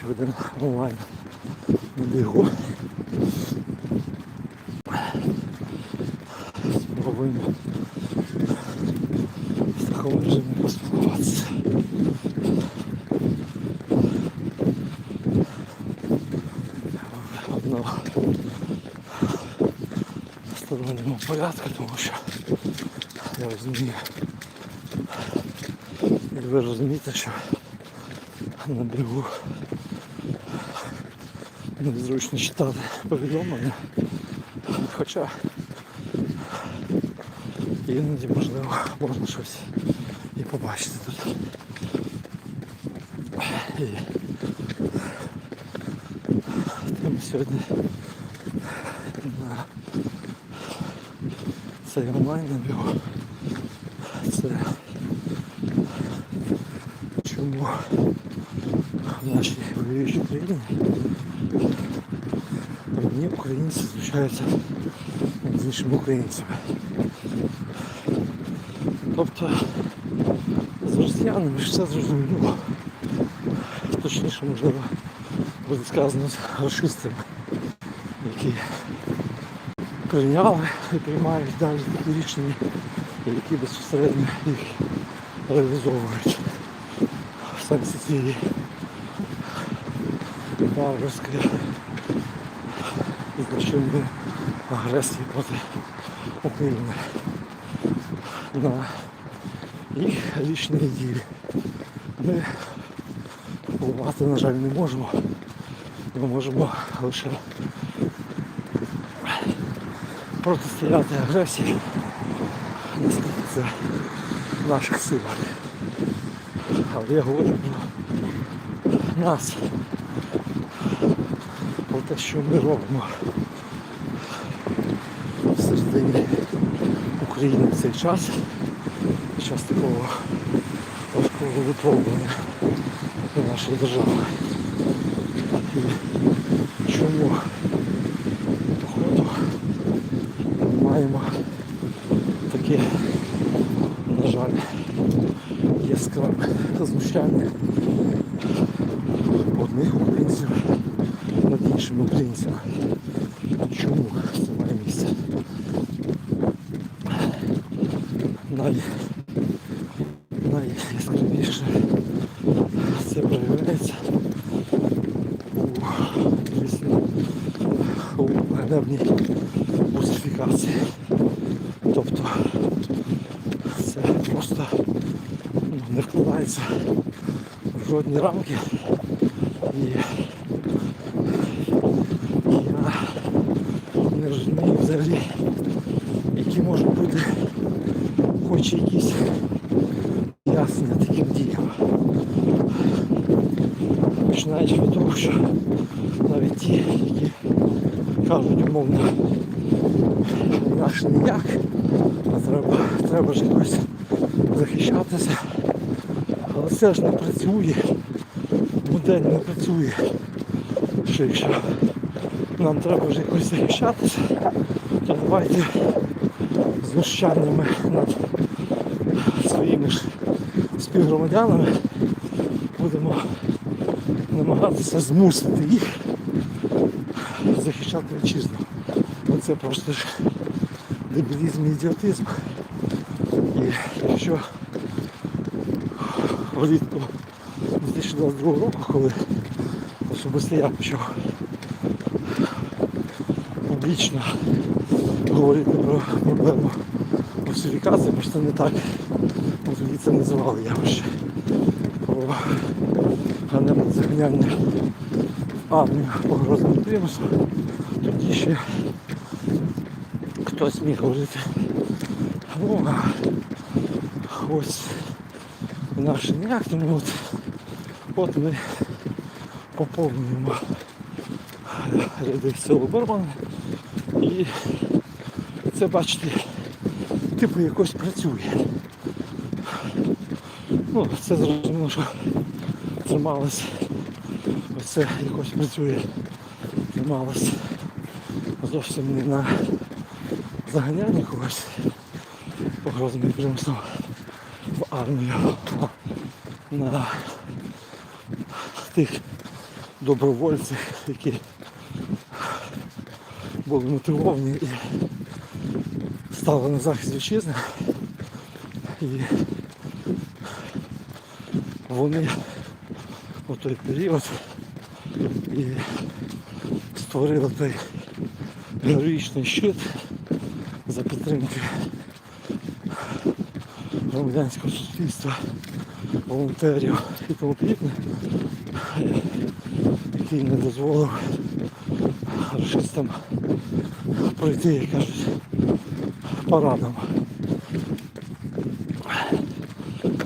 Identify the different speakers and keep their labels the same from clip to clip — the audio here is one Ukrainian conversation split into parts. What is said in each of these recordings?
Speaker 1: ще один онлайн на бігу. Спробуємо в такому режимі поспілкуватися. Одно сторонньому порядку, тому що я розумію. І ви розумієте, що на бігу незручно читати повідомлення. Хоча іноді можливо можна щось і побачити тут. І тому сьогодні на цей онлайн набігу це чому в нашій воюючій країні одні українці звучаються з іншими українцями. Тобто з росіянами ж все зрозуміло. Точніше, можливо, буде сказано з расистами, які прийняли і приймають далі такі рішення, які безпосередньо їх реалізовують в сенсі цієї варварської і злочинної агресії проти України на їх річні дії. Ми впливати, на жаль, не можемо. Ми можемо лише протистояти агресії, наскільки це в наших силах. Але я говорю про нас, те, що ми робимо в середині України в цей час, час такого важкого випробування нашої держави. І чому походу маємо таке, на жаль, яскраве знущання одних українців над іншими українцями. Чому це має місце? Най, найяскравіше це проявляється у, звісно, у ганебній русифікації. Тобто це просто ну, не вкладається в жодні рамки. І я не розумію які можуть бути хоч якісь яснення таким діям. Починаючи від того, що навіть ті, які кажуть умовно інакше ніяк, а треба, треба ж якось захищатися. Але це ж не працює. Модель не працює. Що якщо нам треба вже якось захищатися, давайте знущаннями над своїми ж співгромадянами будемо намагатися змусити їх захищати вітчизну. Оце просто ж дебілізм і ідіотизм. І якщо влітку 2022 року, коли особисто я почав публічно говорити про проблему русифікації, бо ж це не так. Ми тоді це називали явище. Про ганебне заганяння в армію погрозним примусом. Тоді ще хтось міг говорити. Ну, а ось наше ніяк, тому от, от ми поповнюємо ряди сил оборони і це бачите, типу якось працює. Ну, це зрозуміло, що трималось. Оце якось працює. Трималось зовсім не на заганяння когось погрозним примусом в армію, на тих добровольці, які були мотивовані і стали на захист вітчизни. І вони у той період і створили той героїчний щит за підтримки громадянського суспільства, волонтерів і тому подібне, який не дозволив расистам пройти, як кажуть, парадом.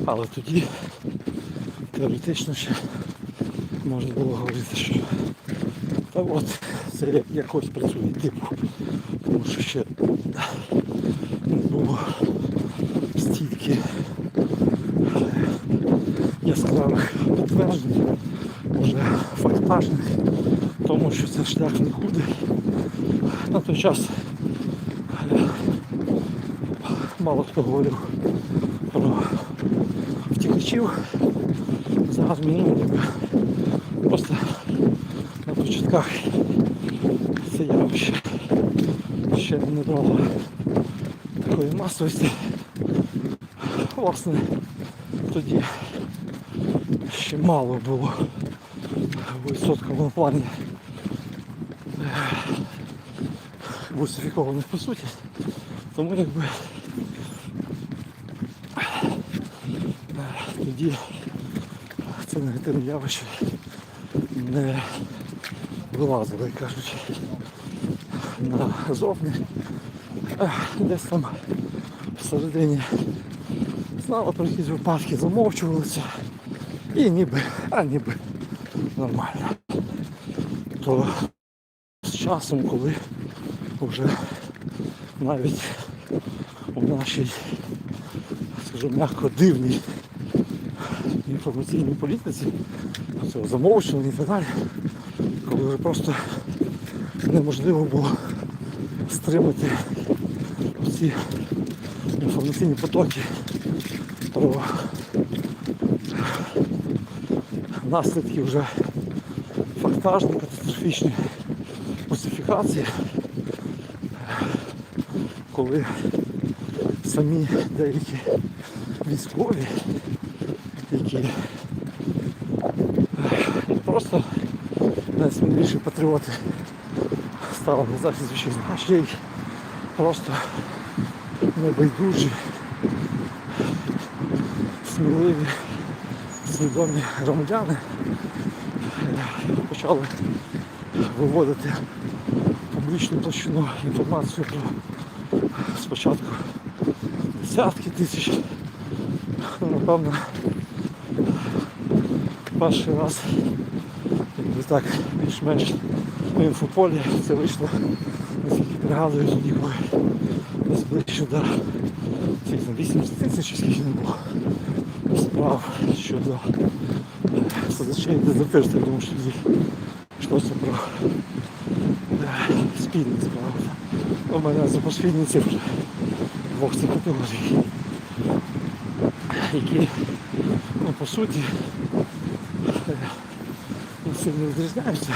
Speaker 1: Але тоді теоретично ще можна було говорити, що та от це якось працює типу. Тому що ще не було стільки яскравих підтверджень, може фактажних, тому що це шлях не худий. На той час мало хто говорив про втікачів з армії, ну, просто на початках це явище ще не набрало такої масовості. Власне, тоді ще мало було в відсотковому плані е, бусифікованих по суті. Тому якби тоді це негативне явище не вилазило, як кажуть, назовні. Е, Десь там всередині знали про якісь випадки, замовчувалися. І ніби, а ніби нормально. То з часом, коли вже навіть у нашій, скажімо м'яко, дивній інформаційній політиці, цього замовчування і так далі, коли вже просто неможливо було стримати ці інформаційні потоки про наслідки вже фактажні, катастрофічні русифікації, коли самі деякі військові, які е, не просто найсміливіші патріоти стали на захист вітчизни, а ще й просто небайдужі, сміливі, свідомі громадяни почали виводити публічну площину інформацію про спочатку десятки тисяч. Ну, Напевно, перший раз, якби так, більш-менш в інфополі це вийшло, наскільки пригадую, тоді коли десь ближче до цих там, 80 тисяч, скільки не було. Справ щодо е, садочей дезертирства, тому що тоді йшлося про е, спільні справи. У мене за спільні цифри двох цих категорій, які ну, по суті е, не сильно відрізняються.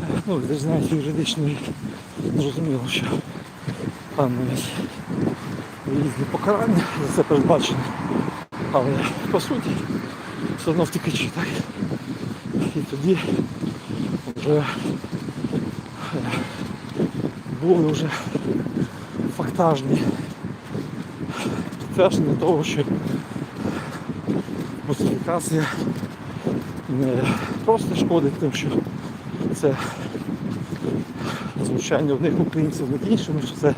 Speaker 1: Е, Ну, юридично зрозуміло, що там навіть різні покарання за це передбачені. Але по суті все одно втікачі, так? І тоді вже е, були вже фактажні підтвердження того, що модифікація не просто шкодить тим, що це звучання одних українців над іншими, що це е,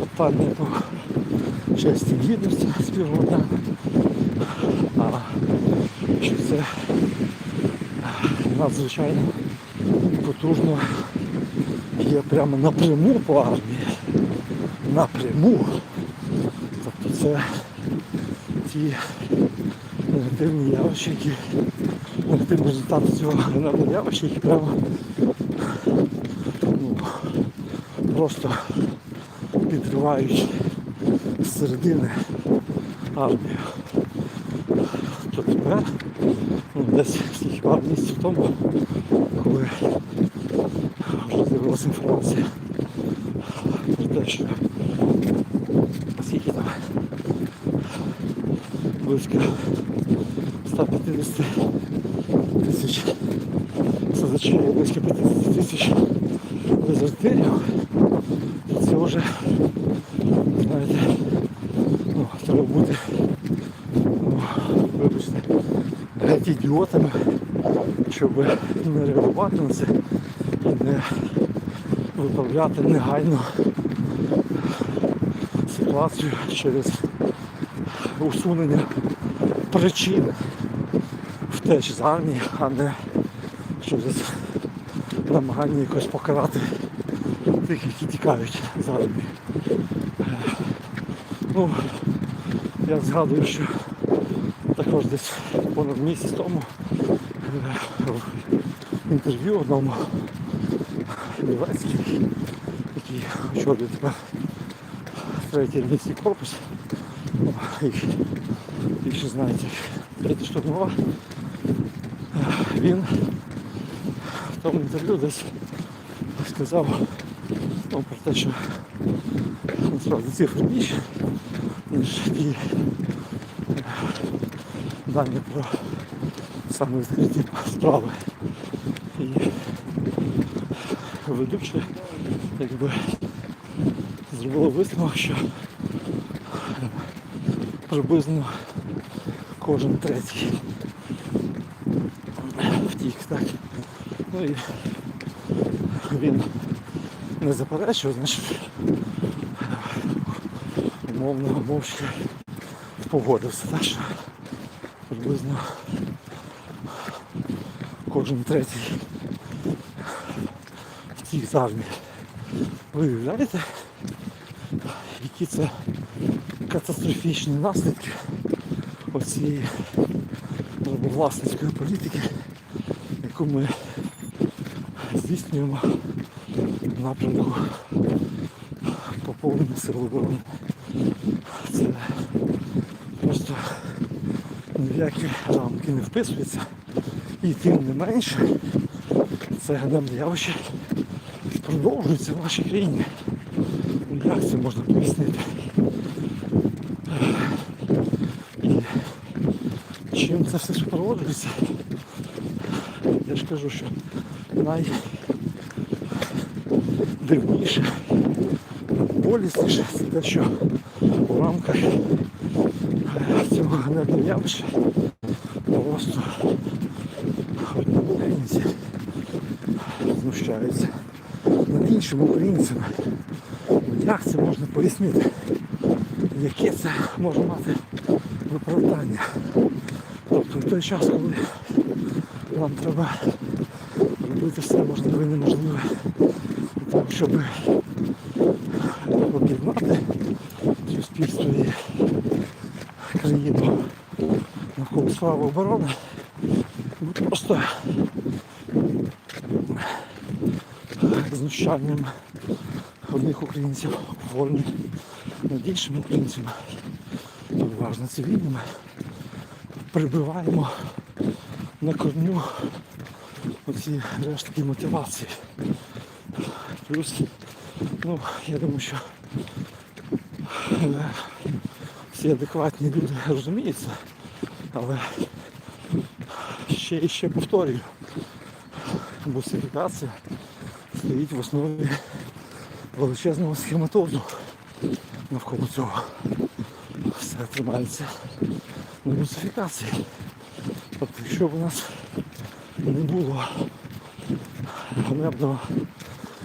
Speaker 1: питання по честі гідності співгромадян, а що це е, надзвичайно потужно є прямо напряму по армії. Напряму. Тобто це ті негативні явища, які негативні результати цього генерального явища, які прямо ну, просто підривають з середини армію. то тепер, ну, десь пару місяців тому, коли з'явилася інформація про те, що скільки там близько 150 тисяч садачів, близько 50 тисяч дезертирів, це вже, знаєте, ну, треба бути, ну, вибачте, геть ідіотами, щоб не реагувати на це і не виправляти негайно ситуацію через усунення причин втеч з армії, а не через намагання якось покарати тих, які тікають з армії. Ну, я згадую, що також десь понад місяць тому е, в інтерв'ю одному Лівецький, який очолює тепер третій армійський корпус, їх більше знаєте, третя штурмова, він в тому інтерв'ю десь сказав ну, про те, що насправді цифри більше, ніж ті е, дані про саме відкриті справи. І ведучий якби зробили висновок, що приблизно кожен третій втік, так. Ну і він не заперечував, значить умовно мовчки погодився. Так що приблизно кожен третій втік з армії. Ви уявляєте, які це катастрофічні наслідки оцієї рабовласницької політики, яку ми здійснюємо в напрямку поповнення сил оборони. Це просто ні в які рамки не вписується. І тим не менше це ганебне явище продовжується в нашій країні. Ну, Як це можна пояснити? І чим це все супроводжується? Я ж кажу, що найдивніше, болісніше це те, що у рамках цього ганебного явища просто одні українці знущаються над іншими українцями. Ну, Як це можна пояснити? Яке це може мати виправдання? В той час, коли нам треба робити все можливе і неможливе того, щоб об'єднати суспільство і країну навколо справи оборони, ми просто знущанням одних українців вольні над іншими українцями, переважно цивільними, прибиваємо на корню оці рештки мотивації. Плюс, ну, я думаю, що е, всі адекватні люди розуміються, але ще і ще повторюю, бусифікація стоїть в основі величезного схематозу навколо цього. Все тримається на бусифікації. Тобто, якщо б у нас не було ганебного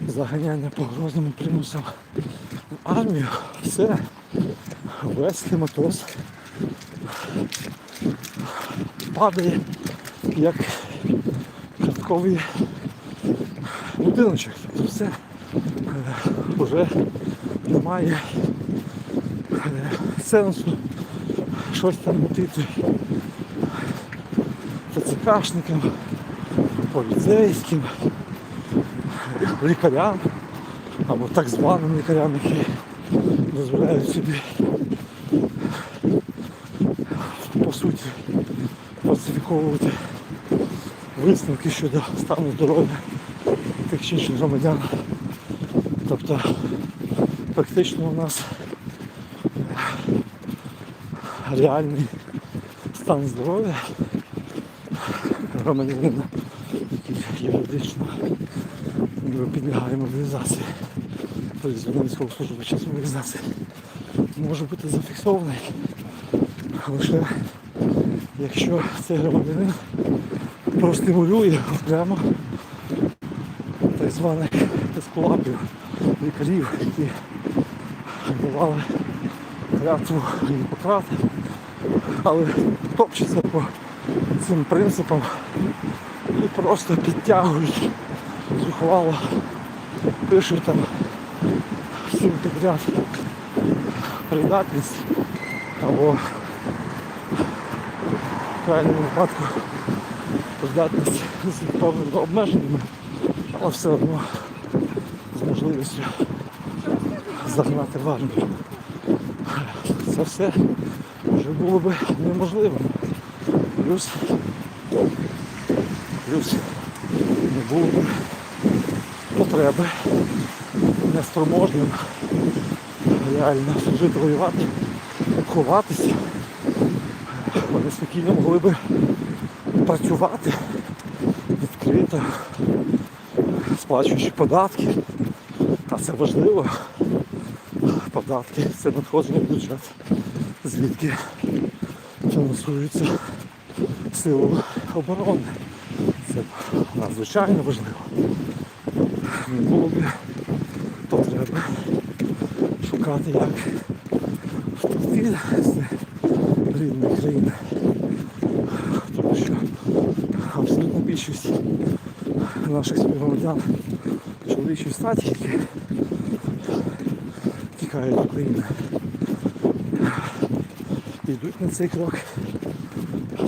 Speaker 1: заганяння погрозними примусом в армію, все, весь схематоз падає як картковий будиночок. Тобто все е, вже немає е, сенсу щось там мутити ТЦКшникам, поліцейським, лікарям або так званим лікарям, які дозволяють собі по суті фальсифіковувати висновки щодо стану здоров'я тих чи інших громадян. Тобто практично у нас реальний стан здоров'я. Громадянина, який юридично. Ніби підлягає мобілізації, тобто під час мобілізації, може бути зафіксований. Лише якщо цей громадянин простимулює прямо так званих ескулапів, лікарів, які давали клятву Гіппократа, але топчуться по цим принципам і просто підтягують зухвало, пишуть там всім підряд придатність або в крайньому випадку придатність з певними обмеженнями, але все одно з можливістю загнати в армію. Це все вже було би неможливим. Плюс, плюс не було б потреби неспроможним реально служити воювати, ховатися. Вони спокійно могли би працювати відкрито, сплачуючи податки. А це важливо. Податки це надходження в бюджет, звідки фінансуються сили оборони. Це надзвичайно важливо. Не було б потреби шукати, як втекти з рідної країни. Тому що абсолютна більшість наших співгромадян чоловічої статі, які тікають України, йдуть на цей крок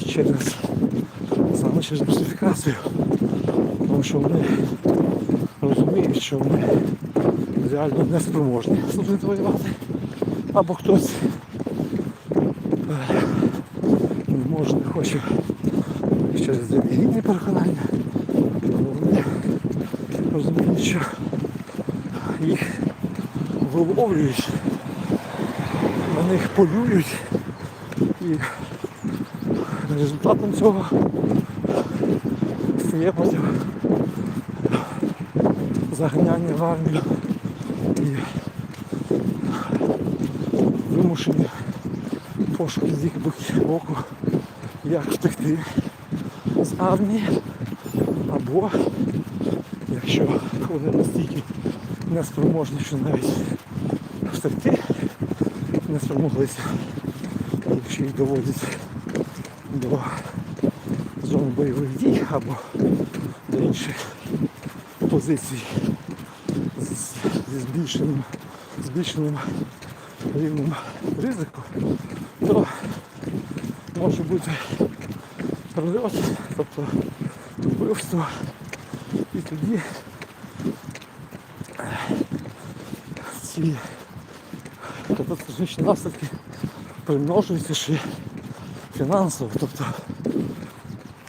Speaker 1: через саме через русифікацію. Тому що вони розуміють, що вони реально не спроможні служити воювати. Або хтось не може, не хоче через релігійні переконання. Вони розуміють, що їх виловлюють, на них полюють і результатом цього стає потім заганяння в армію і вимушені пошуки з їх боку, як втекти з армії, або якщо вони настільки неспроможні, що навіть втекти не спромоглися, якщо доводять до зони бойових дій або до інших позицій зі збільшеним, збільшеним рівнем ризику, то може бути прильот, тобто вбивство. І тоді ці катастрофічні наслідки примножуються ще фінансово, тобто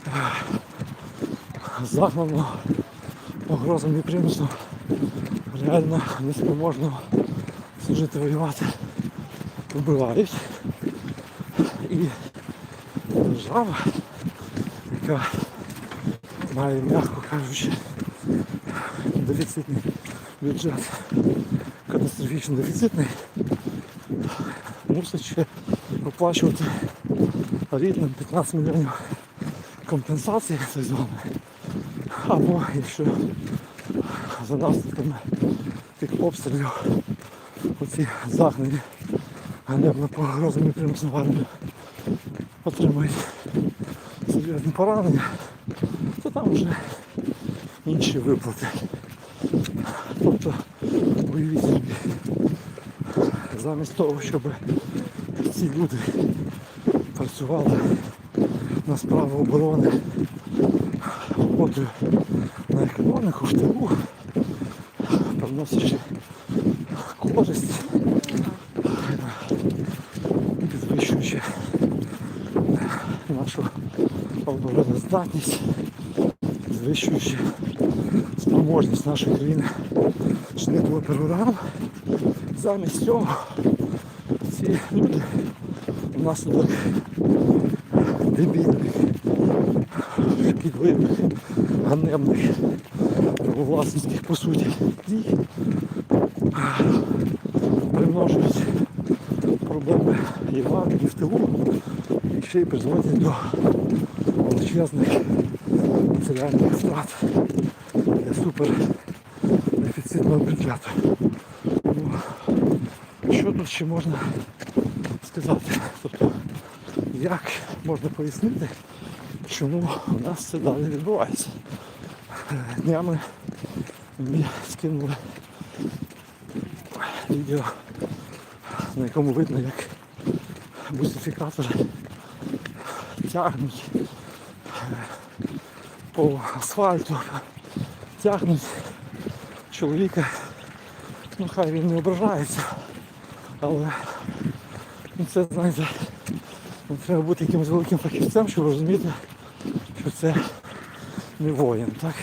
Speaker 1: е, загнано погрозами і примусом реально неспроможного служити воювати вбивають. І держава, яка має, м'яко кажучи, дефіцитний бюджет, катастрофічно дефіцитний, мусить ще виплачувати рідним 15 мільйонів компенсації сезону. Або якщо за наслідками тих обстрілів оці загнані ганебно погрозами примусом отримують серйозні поранення, то там вже інші виплати. Тобто уявіть собі, замість того, щоб ці люди працювали на справу оборони роботою на економіку в тилу, приносячи користь, підвищуючи нашу обороноздатність, звищуючи спроможність нашої країни чинити переворам. Замість цього ці люди внаслідок дебільних, шкідливих, ганебних, правовласницьких по суті дій. Примножують проблеми і в армії, і в тилу, і ще й призводять до величезних матеріальних втрат. Для супер дефіцитного бюджету. Ну, що тут ще можна сказати? Як можна пояснити, чому у нас це далі відбувається? Днями мені скинули відео, на якому видно, як бусифікатори тягнуть е, по асфальту, тягнуть чоловіка. Ну хай він не ображається, але ну, це, знаєте, треба бути якимось великим фахівцем, щоб розуміти, що це не воїн, так?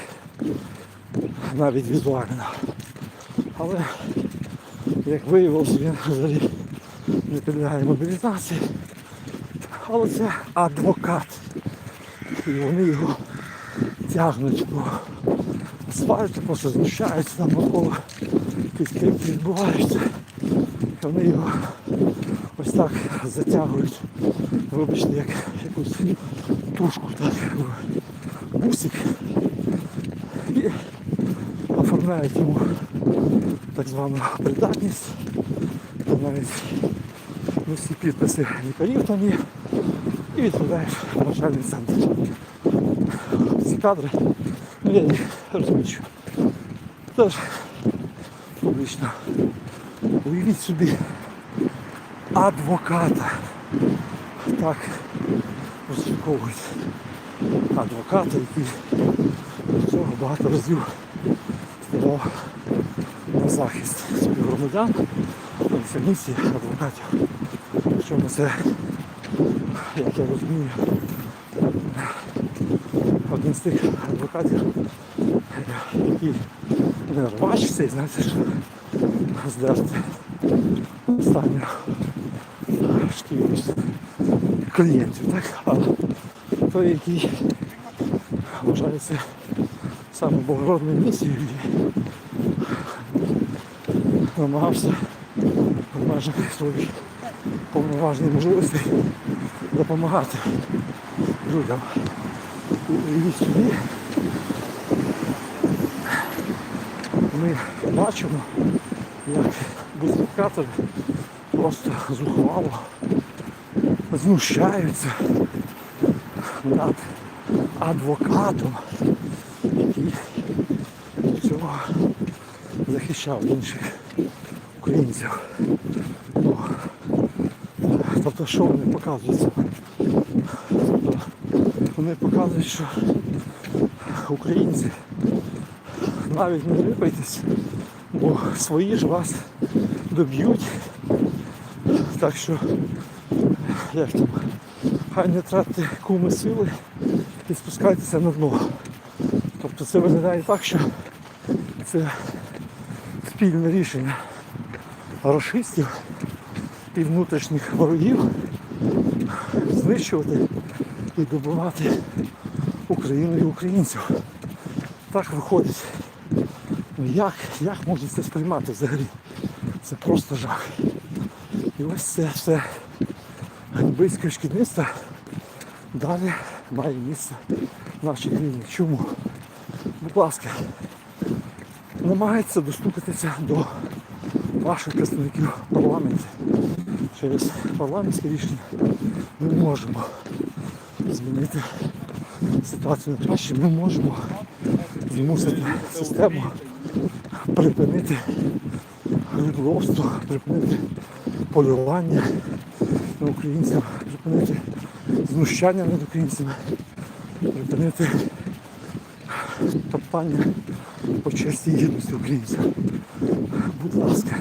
Speaker 1: Навіть візуально. Але як виявилося, він взагалі не підлягає мобілізації. Але це адвокат. І вони його тягнуть по асфальту, просто знущаються там навколо якісь крики відбуваються. Вони його ось так затягують. Вибачте, як якусь тушку так бусик. І оформляють йому так звану придатність. Там навіть ну, всі підписи лікарів там є. І відправляєш в навчальний центр. Ці кадри, ну я їх розумію. Тож публічно. Уявіть собі адвоката. Так розшуковують адвоката, який до цього багато разів ставав на захист співгромадян, комісії адвокатів. Причому це, як я розумію, один з тих адвокатів, який не рвачився і знаєте, що здерти останню шкірість клієнтів, так? А той, який вважається саме благородною місією намагався в межах своїх повноважень можливостей допомагати людям. І собі, ми бачимо, як бусифікатори просто зухвало знущаються над адвокатом, який цього захищав інших українців. Ну, тобто що вони показують? Тобто вони показують, що українці навіть не рипайтесь, бо свої ж вас доб'ють. Так що, як там, хай не тратьте куми сили і спускайтеся на дно. Тобто це виглядає так, що це спільне рішення рашистів і внутрішніх ворогів знищувати і добивати Україну і українців. Так виходить. Ну як, як можна це сприймати взагалі? Це просто жах. І ось це все ганьбицьке шкідництво далі має місце в нашій країні. Чому? Будь ласка, намагається достукатися до ваших представників в парламенті. Через парламентське рішення ми можемо змінити ситуацію на краще, ми можемо змусити систему припинити риболовство, припинити полювання на українців, припинити знущання над українцями, припинити топтання по честі гідності українців. Будь ласка,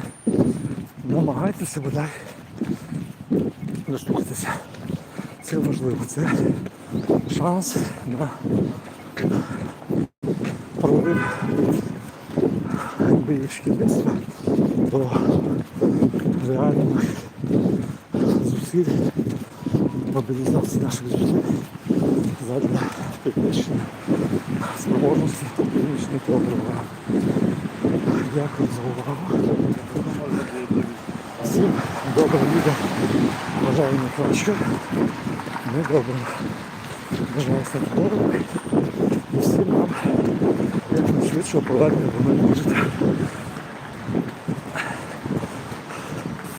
Speaker 1: намагайтеся бодай достукатися. Це важливо. Це шанс на прорив шкідництва до реальних зусиль мобілізації наших зусиль задля підвищення спроможності північної програми. Дякую за увагу. Всім доброго відео. Бажаю найкращого. Недоброго. Бажаю стати. І всім нам якнайшвидшого повернення до мене життя.